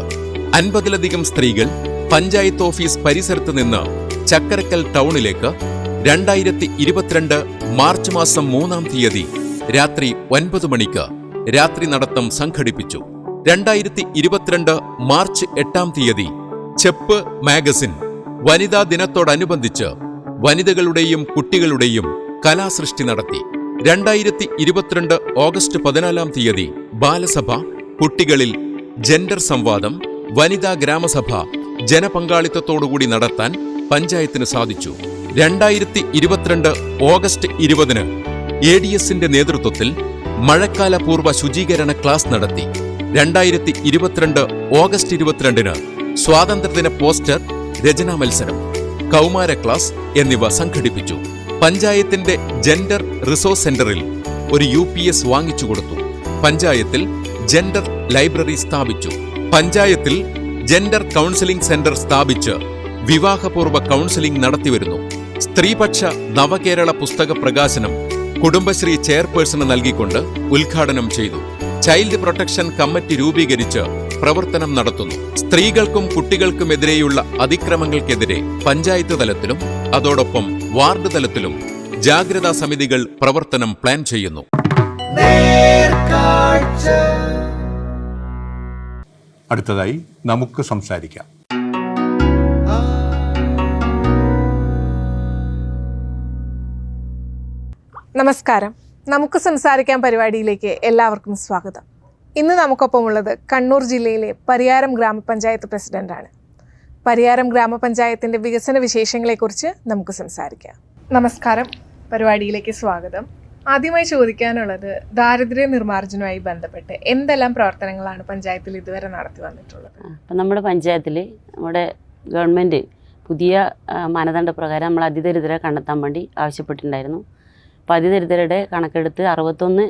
അൻപതിലധികം സ്ത്രീകൾ പഞ്ചായത്ത് ഓഫീസ് പരിസരത്ത് നിന്ന് ചക്കരക്കൽ ടൗണിലേക്ക് രണ്ടായിരത്തി ഇരുപത്തിരണ്ട് മാർച്ച് മാസം മൂന്നാം തീയതി രാത്രി ഒൻപത് മണിക്ക് രാത്രി നടത്തം സംഘടിപ്പിച്ചു. രണ്ടായിരത്തി ഇരുപത്തിരണ്ട് മാർച്ച് എട്ടാം തീയതി ചെപ്പ് മാഗസിൻ വനിതാ ദിനത്തോടനുബന്ധിച്ച് വനിതകളുടെയും കുട്ടികളുടെയും കലാസൃഷ്ടി നടത്തി. രണ്ടായിരത്തി ഇരുപത്തിരണ്ട് ഓഗസ്റ്റ് പതിനാലാം തീയതി ബാലസഭ കുട്ടികളിൽ ജെൻഡർ സംവാദം വനിതാ ഗ്രാമസഭ ജനപങ്കാളിത്തത്തോടുകൂടി നടത്താൻ പഞ്ചായത്തിന് സാധിച്ചു. രണ്ടായിരത്തി ഇരുപത്തിരണ്ട് ഓഗസ്റ്റ് ഇരുപതിന് എ ഡി എസിന്റെ നേതൃത്വത്തിൽ മഴക്കാല പൂർവ ശുചീകരണ ക്ലാസ് നടത്തി. രണ്ടായിരത്തി ഇരുപത്തിരണ്ട് ഓഗസ്റ്റ് ഇരുപത്തിരണ്ടിന് സ്വാതന്ത്ര്യദിന പോസ്റ്റർ രചനാ മത്സരം കൗമാര ക്ലാസ് എന്നിവ സംഘടിപ്പിച്ചു. പഞ്ചായത്തിന്റെ ജെൻഡർ റിസോഴ്സ് സെന്ററിൽ ഒരു യു പി എസ് വാങ്ങിച്ചു കൊടുത്തു. പഞ്ചായത്തിൽ ജെൻഡർ ലൈബ്രറി സ്ഥാപിച്ചു. പഞ്ചായത്തിൽ ജെൻഡർ കൗൺസിലിംഗ് സെന്റർ സ്ഥാപിച്ച് വിവാഹപൂർവ കൗൺസിലിംഗ് നടത്തിവരുന്നു. സ്ത്രീപക്ഷ നവകേരള പുസ്തക പ്രകാശനം കുടുംബശ്രീ ചെയർപേഴ്സണ് നൽകിക്കൊണ്ട് ഉദ്ഘാടനം ചെയ്തു. ചൈൽഡ് പ്രൊട്ടക്ഷൻ കമ്മിറ്റി രൂപീകരിച്ച് പ്രവർത്തനം നടത്തുന്നു. സ്ത്രീകൾക്കും കുട്ടികൾക്കുമെതിരെയുള്ള അതിക്രമങ്ങൾക്കെതിരെ പഞ്ചായത്ത് തലത്തിലും അതോടൊപ്പം വാർഡ് തലത്തിലും ജാഗ്രതാ സമിതികൾ പ്രവർത്തനം പ്ലാൻ ചെയ്യുന്നു. അടുത്തതായി നമുക്ക് സംസാരിക്കാം. നമസ്കാരം. നമുക്ക് സംസാരിക്കാൻ പരിപാടിയിലേക്ക് എല്ലാവർക്കും സ്വാഗതം. ഇന്ന് നമുക്കൊപ്പമുള്ളത് കണ്ണൂർ ജില്ലയിലെ പരിയാരം ഗ്രാമപഞ്ചായത്ത് പ്രസിഡന്റാണ്. പരിയാരം ഗ്രാമപഞ്ചായത്തിന്റെ വികസന വിശേഷങ്ങളെക്കുറിച്ച് നമുക്ക് സംസാരിക്കാം. നമസ്കാരം. പരിപാടിയിലേക്ക് സ്വാഗതം. ആദ്യമായി ചോദിക്കാനുള്ളത് ദാരിദ്ര്യ നിർമ്മാർജനവുമായി ബന്ധപ്പെട്ട് എന്തെല്ലാം പ്രവർത്തനങ്ങളാണ് പഞ്ചായത്തിൽ ഇതുവരെ നടത്തി വന്നിട്ടുള്ളത്? അപ്പം നമ്മുടെ പഞ്ചായത്തിൽ നമ്മുടെ ഗവൺമെന്റ് പുതിയ മാനദണ്ഡ പ്രകാരം നമ്മൾ അതിദരിദ്രരെ കണ്ടെത്താൻ വേണ്ടി ആവശ്യപ്പെട്ടിട്ടുണ്ടായിരുന്നു. അപ്പോൾ അതിദരിദ്രരുടെ കണക്കെടുത്ത് അറുപത്തൊന്ന്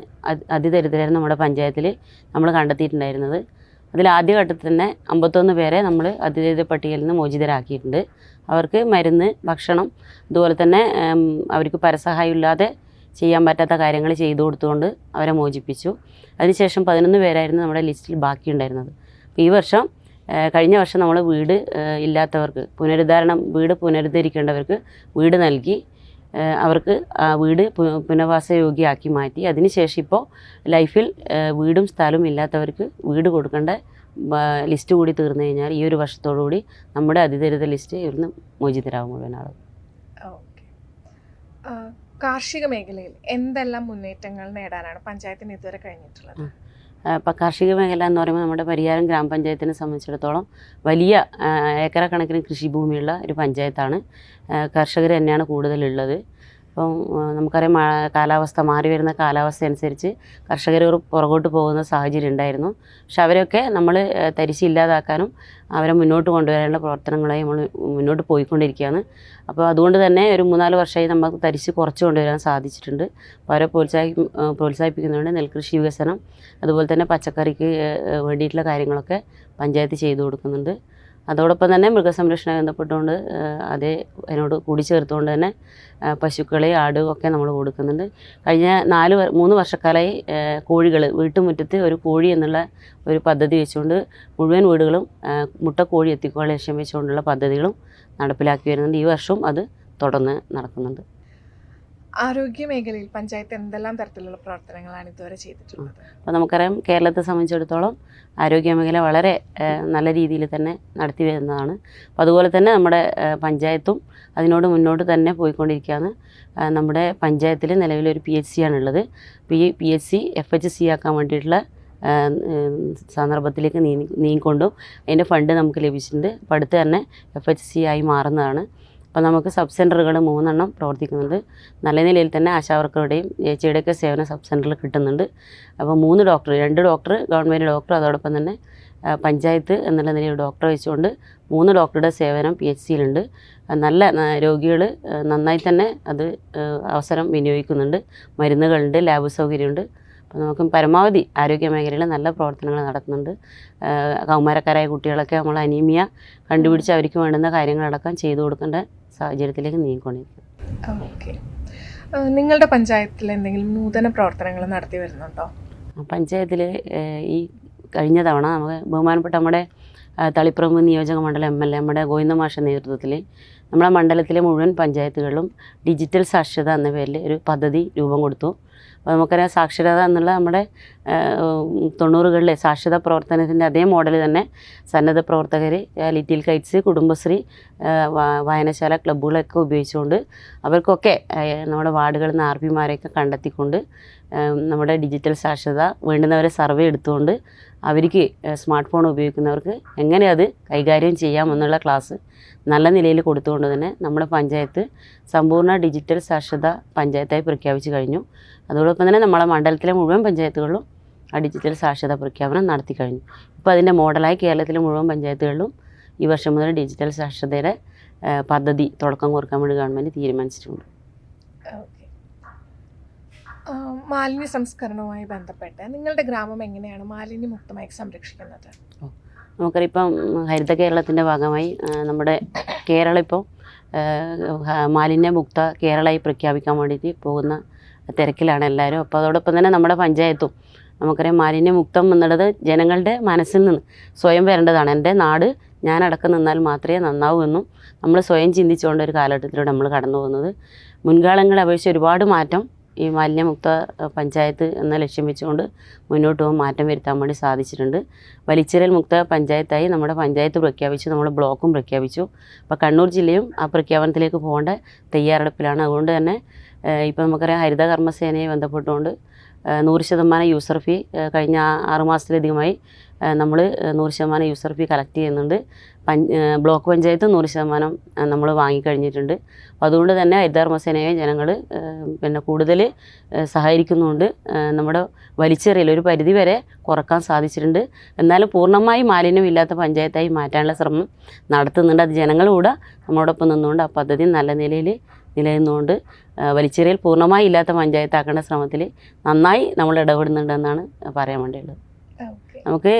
അതിദരിദ്രർ നമ്മുടെ പഞ്ചായത്തിൽ നമ്മൾ കണ്ടെത്തിയിട്ടുണ്ടായിരുന്നത്. അതിൽ ആദ്യഘട്ടത്തിൽ തന്നെ അമ്പത്തൊന്ന് പേരെ നമ്മൾ അതിദരിദ്ര പട്ടികയിൽ നിന്ന് മോചിതരാക്കിയിട്ടുണ്ട്. അവർക്ക് മരുന്ന് ഭക്ഷണം അതുപോലെ തന്നെ അവർക്ക് പരസഹായം ഇല്ലാതെ ചെയ്യാൻ പറ്റാത്ത കാര്യങ്ങൾ ചെയ്തു കൊടുത്തുകൊണ്ട് അവരെ മോചിപ്പിച്ചു. അതിനുശേഷം പതിനൊന്ന് പേരായിരുന്നു നമ്മുടെ ലിസ്റ്റിൽ ബാക്കിയുണ്ടായിരുന്നത്. അപ്പോൾ ഈ വർഷം കഴിഞ്ഞ വർഷം നമ്മൾ വീട് ഇല്ലാത്തവർക്ക് പുനരുദ്ധാരണം വീട് പുനരുദ്ധരിക്കേണ്ടവർക്ക് വീട് നൽകി അവർക്ക് ആ വീട് പു- പുനർവാസയോഗ്യമാക്കി മാറ്റി. അതിനുശേഷം ഇപ്പോൾ ലൈഫിൽ വീടും സ്ഥലവും ഇല്ലാത്തവർക്ക് വീട് കൊടുക്കേണ്ട ലിസ്റ്റ് കൂടി തീർന്നു കഴിഞ്ഞാൽ ഈ ഒരു വർഷത്തോടു കൂടി നമ്മുടെ അതിദരിത ലിസ്റ്റ് ഇവിടുന്ന് മോചിതരാകും മുഴുവൻ ആളും. കാർഷിക മേഖലയിൽ എന്തെല്ലാം മുന്നേറ്റങ്ങൾ നേടാനാണ് പഞ്ചായത്തിന് ഇതുവരെ കഴിഞ്ഞിട്ടുള്ളത്? ഇപ്പം കാർഷിക മേഖല എന്ന് പറയുമ്പോൾ നമ്മുടെ പരിയാരം ഗ്രാമപഞ്ചായത്തിനെ സംബന്ധിച്ചിടത്തോളം വലിയ ഏക്കറ കണക്കിന് കൃഷിഭൂമിയുള്ള ഒരു പഞ്ചായത്താണ്. കർഷകർ തന്നെയാണ് കൂടുതലുള്ളത്. അപ്പം നമുക്കറിയാം കാലാവസ്ഥ മാറി വരുന്ന കാലാവസ്ഥ അനുസരിച്ച് കർഷകർ പുറകോട്ട് പോകുന്ന സാഹചര്യം ഉണ്ടായിരുന്നു. പക്ഷെ അവരൊക്കെ നമ്മൾ തരിശില്ലാതാക്കാനും അവരെ മുന്നോട്ട് കൊണ്ടുവരാനുള്ള പ്രവർത്തനങ്ങളായി നമ്മൾ മുന്നോട്ട് പോയിക്കൊണ്ടിരിക്കുകയാണ്. അപ്പോൾ അതുകൊണ്ട് തന്നെ ഒരു മൂന്നാൽ വർഷമായി നമുക്ക് തരിശ് കുറച്ച് കൊണ്ടുവരാൻ സാധിച്ചിട്ടുണ്ട്. അപ്പോൾ അവരെ പ്രോത്സാഹി പ്രോത്സാഹിപ്പിക്കുന്നതുകൊണ്ട് നെൽകൃഷി വികസനം അതുപോലെ തന്നെ പച്ചക്കറിക്ക് വേണ്ടിയിട്ടുള്ള കാര്യങ്ങളൊക്കെ പഞ്ചായത്ത് ചെയ്തു കൊടുക്കുന്നുണ്ട്. അതോടൊപ്പം തന്നെ മൃഗസംരക്ഷണ ബന്ധപ്പെട്ടുകൊണ്ട് അതേ അതിനോട് കൂടി ചേർത്തുകൊണ്ട് തന്നെ പശുക്കളെ ആട് ഒക്കെ നമ്മൾ കൊടുക്കുന്നുണ്ട്. കഴിഞ്ഞ നാല് മൂന്ന് വർഷക്കാലമായി കോഴികൾ വീട്ടുമുറ്റത്ത് ഒരു കോഴി എന്നുള്ള ഒരു പദ്ധതി വെച്ചുകൊണ്ട് മുഴുവൻ വീടുകളും മുട്ട മുട്ടക്കോഴി എത്തിക്കുക ലക്ഷ്യം വെച്ചുകൊണ്ടുള്ള പദ്ധതികളും നടപ്പിലാക്കി വരുന്നുണ്ട്. ഈ വർഷവും അത് തുടർന്ന് നടക്കുന്നുണ്ട്. ആരോഗ്യ മേഖലയിൽ പഞ്ചായത്ത് എന്തെല്ലാം തരത്തിലുള്ള പ്രവർത്തനങ്ങളാണ് ഇതുവരെ ചെയ്തിട്ടുള്ളത്? അപ്പോൾ നമുക്കറിയാം കേരളത്തെ സംബന്ധിച്ചിടത്തോളം ആരോഗ്യ മേഖല വളരെ നല്ല രീതിയിൽ തന്നെ നടത്തി വരുന്നതാണ്. അപ്പോൾ അതുപോലെ തന്നെ നമ്മുടെ പഞ്ചായത്തും അതിനോട് മുന്നോട്ട് തന്നെ പോയിക്കൊണ്ടിരിക്കുകയാണ്. നമ്മുടെ പഞ്ചായത്തിൽ നിലവിലൊരു പി എച്ച് സി ആണുള്ളത്. അപ്പോൾ ഈ P H C F H C ആക്കാൻ വേണ്ടിയിട്ടുള്ള സന്ദർഭത്തിലേക്ക് നീങ്ങി നീങ്ങിക്കൊണ്ടും അതിന്റെ ഫണ്ട് നമുക്ക് ലഭിച്ചിട്ടുണ്ട്. അപ്പോൾ അടുത്ത് തന്നെ എഫ് എച്ച് സി ആയി മാറുന്നതാണ്. അപ്പോൾ നമുക്ക് സബ് സെന്ററുകൾ മൂന്നെണ്ണം പ്രവർത്തിക്കുന്നുണ്ട്. നല്ല നിലയിൽ തന്നെ ആശാവർക്കറുടെയും ചേച്ചിയുടെയൊക്കെ സേവനം സബ് സെന്ററിൽ കിട്ടുന്നുണ്ട്. അപ്പോൾ മൂന്ന് ഡോക്ടർ രണ്ട് ഡോക്ടർ ഗവൺമെന്റ് ഡോക്ടർ അതോടൊപ്പം തന്നെ പഞ്ചായത്ത് എന്നുള്ള നിലയിൽ ഡോക്ടർ വെച്ചുകൊണ്ട് മൂന്ന് ഡോക്ടറുടെ സേവനം പി എച്ച് സിയിലുണ്ട്. നല്ല രോഗികൾ നന്നായി തന്നെ അത് അവസരം വിനിയോഗിക്കുന്നുണ്ട്. മരുന്നുകളുണ്ട് ലാബ് സൗകര്യമുണ്ട്. അപ്പോൾ നമുക്ക് പരമാവധി ആരോഗ്യ മേഖലയിൽ നല്ല പ്രവർത്തനങ്ങൾ നടക്കുന്നുണ്ട് കൗമാരക്കാരായ കുട്ടികളൊക്കെ നമ്മൾ അനീമിയ കണ്ടുപിടിച്ച് അവർക്ക് വേണ്ടുന്ന കാര്യങ്ങളടക്കം ചെയ്തു കൊടുക്കേണ്ട സാഹചര്യത്തിലേക്ക് നീങ്ങിക്കൊണ്ടിരിക്കും ഓക്കെ. നിങ്ങളുടെ പഞ്ചായത്തിൽ എന്തെങ്കിലും നൂതന പ്രവർത്തനങ്ങൾ നടത്തി വരുന്നുണ്ടോ? പഞ്ചായത്തിൽ ഈ കഴിഞ്ഞ തവണ നമുക്ക് ബഹുമാനപ്പെട്ട നമ്മുടെ തളിപ്പറമ്പ് നിയോജക മണ്ഡലം എം എൽ എ നമ്മുടെ ഗോവിന്ദ മാഷ നേതൃത്വത്തിൽ നമ്മുടെ മണ്ഡലത്തിലെ മുഴുവൻ പഞ്ചായത്തുകളിലും ഡിജിറ്റൽ സാക്ഷരത എന്ന പേരിൽ ഒരു പദ്ധതി രൂപം കൊടുത്തു. അപ്പോൾ നമുക്കറിയാം സാക്ഷരത എന്നുള്ള നമ്മുടെ തൊണ്ണൂറുകളിലെ സാക്ഷരതാ പ്രവർത്തനത്തിന്റെ അതേ മോഡൽ തന്നെ സന്നദ്ധ പ്രവർത്തകർ ലിറ്റിൽ കൈറ്റ്സ് കുടുംബശ്രീ വായനശാല ക്ലബ്ബുകളൊക്കെ ഉപയോഗിച്ചുകൊണ്ട് അവർക്കൊക്കെ നമ്മുടെ വാർഡുകളിൽ നിന്ന് ആർ പിമാരെയൊക്കെ കണ്ടെത്തിക്കൊണ്ട് നമ്മുടെ ഡിജിറ്റൽ സാക്ഷരത വേണ്ടുന്നവരെ സർവേ എടുത്തുകൊണ്ട് അവർക്ക് സ്മാർട്ട് ഫോൺ ഉപയോഗിക്കുന്നവർക്ക് എങ്ങനെ അത് കൈകാര്യം ചെയ്യാമെന്നുള്ള ക്ലാസ് നല്ല നിലയിൽ കൊടുത്തുകൊണ്ട് തന്നെ നമ്മുടെ പഞ്ചായത്ത് സമ്പൂർണ ഡിജിറ്റൽ സാക്ഷരത പഞ്ചായത്തായി പ്രഖ്യാപിച്ചു കഴിഞ്ഞു. അതോടൊപ്പം തന്നെ നമ്മളെ മണ്ഡലത്തിലെ മുഴുവൻ പഞ്ചായത്തുകളിലും ആ ഡിജിറ്റൽ സാക്ഷരത പ്രഖ്യാപനം നടത്തി കഴിഞ്ഞു. ഇപ്പോൾ അതിന്റെ മോഡലായി കേരളത്തിലെ മുഴുവൻ പഞ്ചായത്തുകളിലും ഈ വർഷം മുതൽ ഡിജിറ്റൽ സാക്ഷരതയുടെ പദ്ധതി തുടക്കം കുറിക്കാൻ വേണ്ടി ഗവൺമെന്റ് തീരുമാനിച്ചിട്ടുണ്ട്. മാലിന്യ സംസ്കരണവുമായി ബന്ധപ്പെട്ട് നിങ്ങളുടെ ഗ്രാമം എങ്ങനെയാണ് മാലിന്യമുക്തമായി സംരക്ഷിക്കുന്നത്? നമുക്കറിയാം ഇപ്പം ഹരിത കേരളത്തിന്റെ ഭാഗമായി നമ്മുടെ കേരളം ഇപ്പോൾ മാലിന്യമുക്ത കേരളമായി പ്രഖ്യാപിക്കാൻ വേണ്ടിയിട്ട് പോകുന്ന തിരക്കിലാണ് എല്ലാവരും. അപ്പോൾ അതോടൊപ്പം തന്നെ നമ്മുടെ പഞ്ചായത്തും നമുക്കറിയാം മാലിന്യമുക്തം എന്നുള്ളത് ജനങ്ങളുടെ മനസ്സിൽ നിന്ന് സ്വയം വരേണ്ടതാണ്. എന്റെ നാട് ഞാനടക്കം നിന്നാൽ മാത്രമേ നന്നാവൂ എന്നും നമ്മൾ സ്വയം ചിന്തിച്ചുകൊണ്ട് ഒരു കാലഘട്ടത്തിലൂടെ നമ്മൾ കടന്നു പോകുന്നത് മുൻകാലങ്ങളെ അപേക്ഷിച്ച് ഒരുപാട് മാറ്റം ഈ മാലിന്യമുക്ത പഞ്ചായത്ത് എന്ന ലക്ഷ്യം വെച്ചുകൊണ്ട് മുന്നോട്ട് പോകാൻ മാറ്റം വരുത്താൻ വേണ്ടി സാധിച്ചിട്ടുണ്ട്. വലിച്ചിരൽ മുക്ത പഞ്ചായത്തായി നമ്മുടെ പഞ്ചായത്ത് പ്രഖ്യാപിച്ചു നമ്മുടെ ബ്ലോക്കും പ്രഖ്യാപിച്ചു. അപ്പോൾ കണ്ണൂർ ജില്ലയും ആ പ്രഖ്യാപനത്തിലേക്ക് പോകേണ്ട തയ്യാറെടുപ്പിലാണ്. അതുകൊണ്ട് തന്നെ ഇപ്പോൾ നമുക്കറിയാം ഹരിത കർമ്മസേനയെ ബന്ധപ്പെട്ടുകൊണ്ട് നൂറ് ശതമാനം യൂസർ ഫീ കഴിഞ്ഞ ആറുമാസത്തിലധികമായി ആറ് മാസത്തിലധികമായി നമ്മൾ നൂറ് ശതമാനം യൂസർ ഫീ കളക്ട് ചെയ്യുന്നുണ്ട്. ബ്ലോക്ക് പഞ്ചായത്ത് നൂറ് ശതമാനം നമ്മൾ വാങ്ങിക്കഴിഞ്ഞിട്ടുണ്ട്. അപ്പോൾ അതുകൊണ്ട് തന്നെ ഹരിതകർമ്മസേനയെ ജനങ്ങൾ പിന്നെ കൂടുതൽ സഹകരിക്കുന്നുണ്ട്. നമ്മുടെ വലിച്ചെറിയൽ ഒരു പരിധി വരെ കുറയ്ക്കാൻ സാധിച്ചിട്ടുണ്ട്. എന്നാലും പൂർണമായി മാലിന്യമില്ലാത്ത പഞ്ചായത്തായി മാറ്റാനുള്ള ശ്രമം നടത്തുന്നുണ്ട്. അത് ജനങ്ങളൂടെ നമ്മളോടൊപ്പം നിന്നുകൊണ്ട് ആ പദ്ധതി നല്ല നിലയിൽ നിലനിന്നുകൊണ്ട് വലിച്ചെറിയൽ പൂർണമായി ഇല്ലാത്ത പഞ്ചായത്താക്കേണ്ട ശ്രമത്തിൽ നന്നായി നമ്മൾ ഇടപെടുന്നുണ്ടെന്നാണ് പറയാൻ വേണ്ടിയുള്ളത്. നമുക്ക്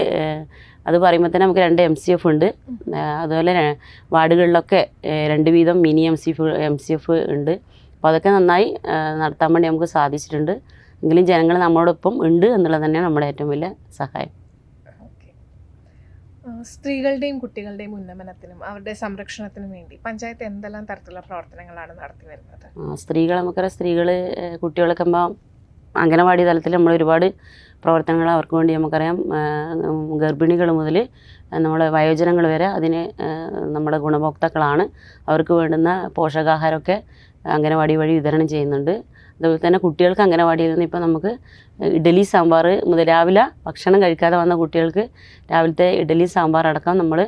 അത് പറയുമ്പോൾ തന്നെ നമുക്ക് രണ്ട് എം സി എഫ് ഉണ്ട്. അതുപോലെ വാർഡുകളിലൊക്കെ രണ്ട് വീതം mini M C F M C F ഉണ്ട്. അപ്പോൾ അതൊക്കെ നന്നായി നടത്താൻ വേണ്ടി നമുക്ക് സാധിച്ചിട്ടുണ്ട്. എങ്കിലും ജനങ്ങൾ നമ്മളോടൊപ്പം ഉണ്ട് എന്നുള്ളത് തന്നെയാണ് നമ്മുടെ ഏറ്റവും വലിയ സഹായം. സ്ത്രീകളുടെയും കുട്ടികളുടെയും ഉന്നമനത്തിനും അവരുടെ സംരക്ഷണത്തിനും വേണ്ടി പഞ്ചായത്ത് എന്തെല്ലാം തരത്തിലുള്ള പ്രവർത്തനങ്ങളാണ് നടത്തി വരുന്നത്? ആ, സ്ത്രീകൾ നമുക്കറിയാം സ്ത്രീകൾ കുട്ടികളൊക്കെ ആകുമ്പോൾ അംഗനവാടി തലത്തിൽ നമ്മൾ ഒരുപാട് പ്രവർത്തനങ്ങൾ അവർക്ക് വേണ്ടി നമുക്കറിയാം. ഗർഭിണികൾ മുതൽ നമ്മൾ വയോജനങ്ങൾ വരെ അതിന് നമ്മുടെ ഗുണഭോക്താക്കളാണ്. അവർക്ക് വേണ്ടുന്ന പോഷകാഹാരമൊക്കെ അംഗനവാടി വഴി വിതരണം ചെയ്യുന്നുണ്ട്. അതുപോലെ തന്നെ കുട്ടികൾക്ക് അംഗനവാടിയിൽ നിന്ന് ഇപ്പോൾ നമുക്ക് ഇഡലി സാമ്പാർ മുതൽ രാവിലെ ഭക്ഷണം കഴിക്കാതെ വന്ന കുട്ടികൾക്ക് രാവിലത്തെ ഇഡലി സാമ്പാർ അടക്കം നമ്മൾ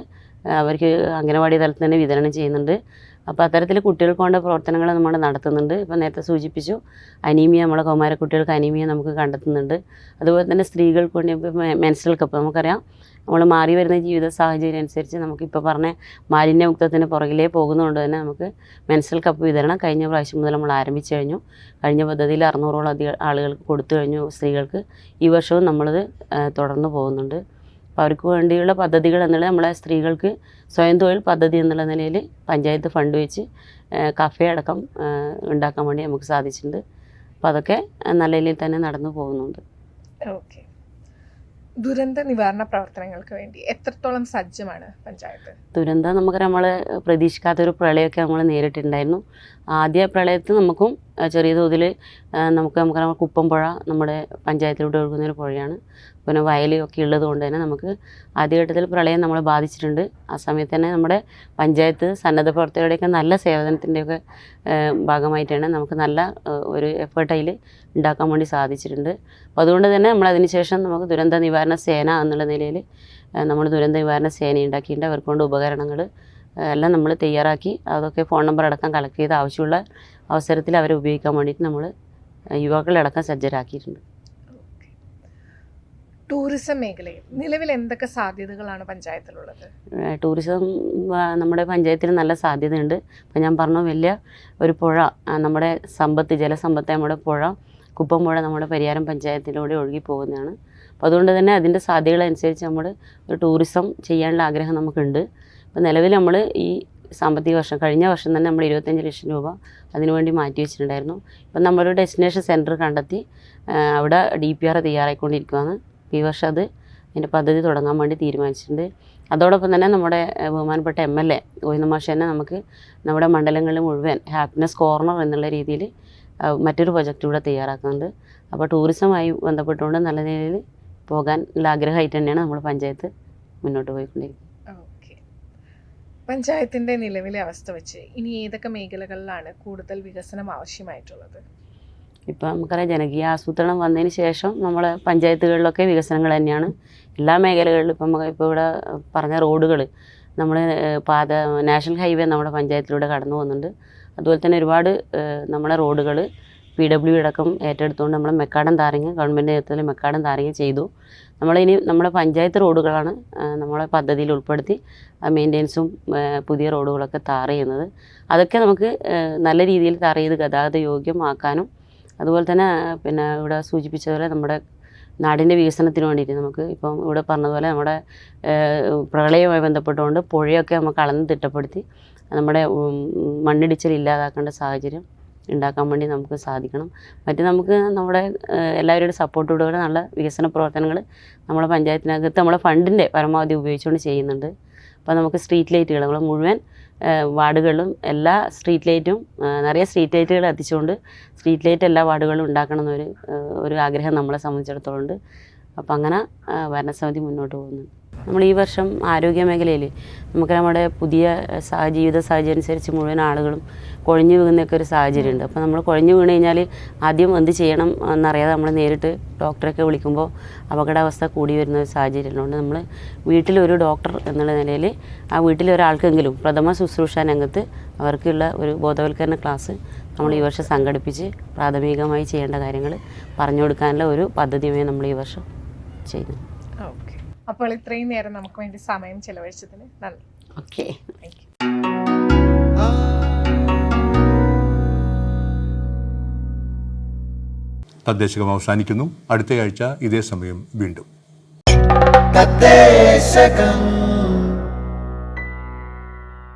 അവർക്ക് അംഗനവാടി തലത്തിൽ തന്നെ വിതരണം ചെയ്യുന്നുണ്ട്. അപ്പോൾ അത്തരത്തിൽ കുട്ടികൾക്ക് വേണ്ട പ്രവർത്തനങ്ങൾ നമ്മൾ നടത്തുന്നുണ്ട്. ഇപ്പോൾ നേരത്തെ സൂചിപ്പിച്ചു അനീമിയ നമ്മളെ കൗമാര കുട്ടികൾക്ക് അനീമിയ നമുക്ക് കണ്ടെത്തുന്നുണ്ട്. അതുപോലെ തന്നെ സ്ത്രീകൾക്ക് വേണ്ടി മെൻസ്ട്രൽ കപ്പ് നമുക്കറിയാം. നമ്മൾ മാറി വരുന്ന ജീവിത സാഹചര്യം അനുസരിച്ച് നമുക്കിപ്പോൾ പറഞ്ഞ മാലിന്യമുക്തത്തിന് പുറകിലേ പോകുന്നതുകൊണ്ട് തന്നെ നമുക്ക് മെൻസ്ട്രൽ കപ്പ് വിതരണം കഴിഞ്ഞ പ്രാവശ്യം മുതൽ നമ്മൾ ആരംഭിച്ചു കഴിഞ്ഞു. കഴിഞ്ഞ പദ്ധതിയിൽ അറുന്നൂറോളം അധികം ആളുകൾക്ക് കൊടുത്തു കഴിഞ്ഞു സ്ത്രീകൾക്ക്. ഈ വർഷവും നമ്മളത് തുടർന്ന് പോകുന്നുണ്ട്. അപ്പോൾ അവർക്ക് വേണ്ടിയുള്ള പദ്ധതികൾ എന്നുള്ളത് നമ്മളെ സ്ത്രീകൾക്ക് സ്വയം തൊഴിൽ പദ്ധതി എന്നുള്ള നിലയിൽ പഞ്ചായത്ത് ഫണ്ട് വെച്ച് കഫേ അടക്കം ഉണ്ടാക്കാൻ വേണ്ടി നമുക്ക് സാധിച്ചിട്ടുണ്ട്. അപ്പോൾ അതൊക്കെ നല്ല രീതിയിൽ തന്നെ നടന്നു പോകുന്നുണ്ട്. ഓക്കെ. ദുരന്ത നിവാരണ പ്രവർത്തനങ്ങൾക്ക് വേണ്ടി എത്രത്തോളം സജ്ജമാണ് പഞ്ചായത്ത്? ദുരന്തം നമുക്ക് നമ്മൾ പ്രതീക്ഷിക്കാത്തൊരു പ്രളയമൊക്കെ നമ്മൾ നേരിട്ടുണ്ടായിരുന്നു ആദ്യ പ്രളയത്തിൽ നമുക്കും ചെറിയ തോതിൽ നമുക്ക് നമുക്കറിയാം കുപ്പംപുഴ നമ്മുടെ പഞ്ചായത്തിലൂടെ ഒഴുകുന്ന ഒരു പുഴയാണ്. പിന്നെ വയലൊക്കെ ഉള്ളത് കൊണ്ട് തന്നെ നമുക്ക് ആദ്യഘട്ടത്തിൽ പ്രളയം നമ്മളെ ബാധിച്ചിട്ടുണ്ട്. ആ സമയത്ത് തന്നെ നമ്മുടെ പഞ്ചായത്ത് സന്നദ്ധ പ്രവർത്തകരുടെയൊക്കെ നല്ല സേവനത്തിന്റെയൊക്കെ ഭാഗമായിട്ടാണ് നമുക്ക് നല്ല ഒരു എഫേർട്ട് അതിൽ ഉണ്ടാക്കാൻ വേണ്ടി സാധിച്ചിട്ടുണ്ട്. അപ്പോൾ അതുകൊണ്ട് തന്നെ നമ്മൾ അതിനുശേഷം നമുക്ക് ദുരന്ത നിവാരണ സേന എന്നുള്ള നിലയിൽ നമ്മൾ ദുരന്ത നിവാരണ സേന ഉണ്ടാക്കിയിട്ടുണ്ട് അവർക്ക് കൊണ്ട് ഉപകരണങ്ങൾ എല്ലാം നമ്മൾ തയ്യാറാക്കി അതൊക്കെ ഫോൺ നമ്പർ അടക്കം കളക്ട് ചെയ്ത് ആവശ്യമുള്ള അവസരത്തിൽ അവരെ ഉപയോഗിക്കാൻ വേണ്ടിയിട്ട് നമ്മൾ യുവാക്കളടക്കം സജ്ജരാക്കിയിട്ടുണ്ട്. ടൂറിസം മേഖലയിൽ നിലവിൽ എന്തൊക്കെ സാധ്യതകളാണ് പഞ്ചായത്തിലുള്ളത്? ടൂറിസം നമ്മുടെ പഞ്ചായത്തിൽ നല്ല സാധ്യതയുണ്ട്. അപ്പം ഞാൻ പറഞ്ഞു വലിയ ഒരു പുഴ നമ്മുടെ സമ്പത്ത് ജലസമ്പത്ത് നമ്മുടെ പുഴ കുപ്പം പുഴ നമ്മുടെ പരിയാരം പഞ്ചായത്തിലൂടെ ഒഴുകി പോകുന്നതാണ് അപ്പോൾ അതുകൊണ്ട് തന്നെ അതിന്റെ സാധ്യതകളനുസരിച്ച് നമ്മൾ ഒരു ടൂറിസം ചെയ്യാനുള്ള ആഗ്രഹം നമുക്കുണ്ട്. അപ്പോൾ നിലവിൽ നമ്മൾ ഈ സാമ്പത്തിക വർഷം കഴിഞ്ഞ വർഷം തന്നെ നമ്മൾ ഇരുപത്തഞ്ച് ലക്ഷം രൂപ അതിനുവേണ്ടി മാറ്റി വെച്ചിട്ടുണ്ടായിരുന്നു. ഇപ്പം നമ്മളൊരു ഡെസ്റ്റിനേഷൻ സെന്റർ കണ്ടെത്തി അവിടെ ഡി പി ആർ തയ്യാറായിക്കൊണ്ടിരിക്കുകയാണ് ഈ വർഷം അത് അതിന്റെ പദ്ധതി തുടങ്ങാൻ വേണ്ടി തീരുമാനിച്ചിട്ടുണ്ട്. അതോടൊപ്പം തന്നെ നമ്മുടെ ബഹുമാനപ്പെട്ട എം എൽ എ ഗോവിന്ദമാഷ് തന്നെ നമുക്ക് നമ്മുടെ മണ്ഡലങ്ങളിൽ മുഴുവൻ ഹാപ്പിനെസ് കോർണർ എന്നുള്ള രീതിയിൽ മറ്റൊരു പ്രൊജക്റ്റ് കൂടെ തയ്യാറാക്കുന്നുണ്ട്. അപ്പോൾ ടൂറിസമായി ബന്ധപ്പെട്ടുകൊണ്ട് നല്ല രീതിയിൽ പോകാൻ ഉള്ള ആഗ്രഹമായിട്ട് തന്നെയാണ് നമ്മൾ പഞ്ചായത്ത് മുന്നോട്ട് പോയിക്കൊണ്ടിരിക്കുന്നത്. പഞ്ചായത്തിന്റെ നിലവിലെ അവസ്ഥ വെച്ച് ഇനി ഏതൊക്കെ മേഖലകളിലാണ് കൂടുതൽ വികസനം ആവശ്യമായിട്ടുള്ളത്? ഇപ്പം നമുക്കറിയാം ജനകീയ ആസൂത്രണം വന്നതിന് ശേഷം നമ്മളെ പഞ്ചായത്തുകളിലൊക്കെ വികസനങ്ങൾ തന്നെയാണ്. എല്ലാ മേഖലകളിലും ഇപ്പം ഇപ്പോൾ ഇവിടെ പറഞ്ഞ റോഡുകൾ നമ്മൾ പാത നാഷണൽ ഹൈവേ നമ്മുടെ പഞ്ചായത്തിലൂടെ കടന്നു പോകുന്നുണ്ട്. അതുപോലെ തന്നെ ഒരുപാട് നമ്മുടെ റോഡുകൾ പി ഡബ്ല്യു അടക്കം ഏറ്റെടുത്തുകൊണ്ട് നമ്മൾ മെക്കാടൻ താരങ്ങ് ഗവൺമെന്റ് നേതൃത്വത്തിൽ മെക്കാടൻ താരങ്ങ് ചെയ്തു. നമ്മളിനി നമ്മുടെ പഞ്ചായത്ത് റോഡുകളാണ് നമ്മളെ പദ്ധതിയിൽ ഉൾപ്പെടുത്തി മെയിന്റെനൻസും പുതിയ റോഡുകളൊക്കെ താർ ചെയ്യുന്നത്. അതൊക്കെ നമുക്ക് നല്ല രീതിയിൽ താർ ചെയ്ത് ഗതാഗത യോഗ്യമാക്കാനും അതുപോലെ തന്നെ പിന്നെ ഇവിടെ സൂചിപ്പിച്ചതുപോലെ നമ്മുടെ നാടിന്റെ വികസനത്തിന് വേണ്ടിയിട്ട് നമുക്ക് ഇപ്പം ഇവിടെ പറഞ്ഞതുപോലെ നമ്മുടെ പ്രളയവുമായി ബന്ധപ്പെട്ടുകൊണ്ട് പുഴയൊക്കെ നമുക്ക് അളന്ന് തിട്ടപ്പെടുത്തി നമ്മുടെ മണ്ണിടിച്ചിൽ ഇല്ലാതാക്കേണ്ട സാഹചര്യം ഉണ്ടാക്കാൻ വേണ്ടി നമുക്ക് സാധിക്കണം. മറ്റ് നമുക്ക് നമ്മുടെ എല്ലാവരുടെയും എല്ലാവരുടെ സപ്പോർട്ടോടുകൂടെ നല്ല വികസന പ്രവർത്തനങ്ങൾ നമ്മുടെ പഞ്ചായത്തിനകത്ത് നമ്മുടെ ഫണ്ടിന്റെ പരമാവധി ഉപയോഗിച്ചുകൊണ്ട് ചെയ്യുന്നുണ്ട്. അപ്പോൾ നമുക്ക് സ്ട്രീറ്റ് ലൈറ്റുകൾ നമ്മൾ മുഴുവൻ വാർഡുകളിലും എല്ലാ സ്ട്രീറ്റ് ലൈറ്റും നിറയെ സ്ട്രീറ്റ് ലൈറ്റുകൾ എത്തിച്ചുകൊണ്ട് സ്ട്രീറ്റ് ലൈറ്റ് എല്ലാ വാർഡുകളിലും ഉണ്ടാക്കണം എന്നൊരു ഒരു ആഗ്രഹം നമ്മളെ സംബന്ധിച്ചിടത്തോളം ഉണ്ട്. അപ്പോൾ അങ്ങനെ ഭരണസമിതി മുന്നോട്ട് പോകുന്നു നമ്മൾ ഈ വർഷം ആരോഗ്യ മേഖലയിൽ നമുക്ക് നമ്മുടെ പുതിയ ജീവിത സാഹചര്യം അനുസരിച്ച് മുഴുവൻ ആളുകളും കുഴഞ്ഞു വീഴുന്നൊക്കെ ഒരു സാഹചര്യമുണ്ട്. അപ്പോൾ നമ്മൾ കുഴഞ്ഞു വീണ് കഴിഞ്ഞാൽ ആദ്യം എന്ത് ചെയ്യണം എന്നറിയാതെ നമ്മൾ നേരിട്ട് ഡോക്ടറൊക്കെ വിളിക്കുമ്പോൾ അപകടാവസ്ഥ കൂടി വരുന്ന ഒരു സാഹചര്യം ഉള്ളതുകൊണ്ട് നമ്മൾ വീട്ടിലൊരു ഡോക്ടർ എന്നുള്ള നിലയിൽ ആ വീട്ടിലെ ഒരാൾക്കെങ്കിലും പ്രഥമ ശുശ്രൂഷ രംഗത്ത് അവർക്കുള്ള ഒരു ബോധവൽക്കരണ ക്ലാസ് നമ്മൾ ഈ വർഷം സംഘടിപ്പിച്ച് പ്രാഥമികമായി ചെയ്യേണ്ട കാര്യങ്ങൾ പറഞ്ഞു കൊടുക്കാനുള്ള ഒരു പദ്ധതിയുമായി നമ്മൾ ഈ വർഷം ചെയ്യുന്നു. അപ്പോൾ ഇത്രയും നേരം നമുക്ക് വേണ്ടി സമയം ചെലവഴിച്ചതിന് നന്ദി. ഓക്കെ. താങ്ക് യു തദ്ദേശകം അവസാനിക്കുന്നു. അടുത്തയാഴ്ച ഇതേ സമയം വീണ്ടും. തദ്ദേശകം.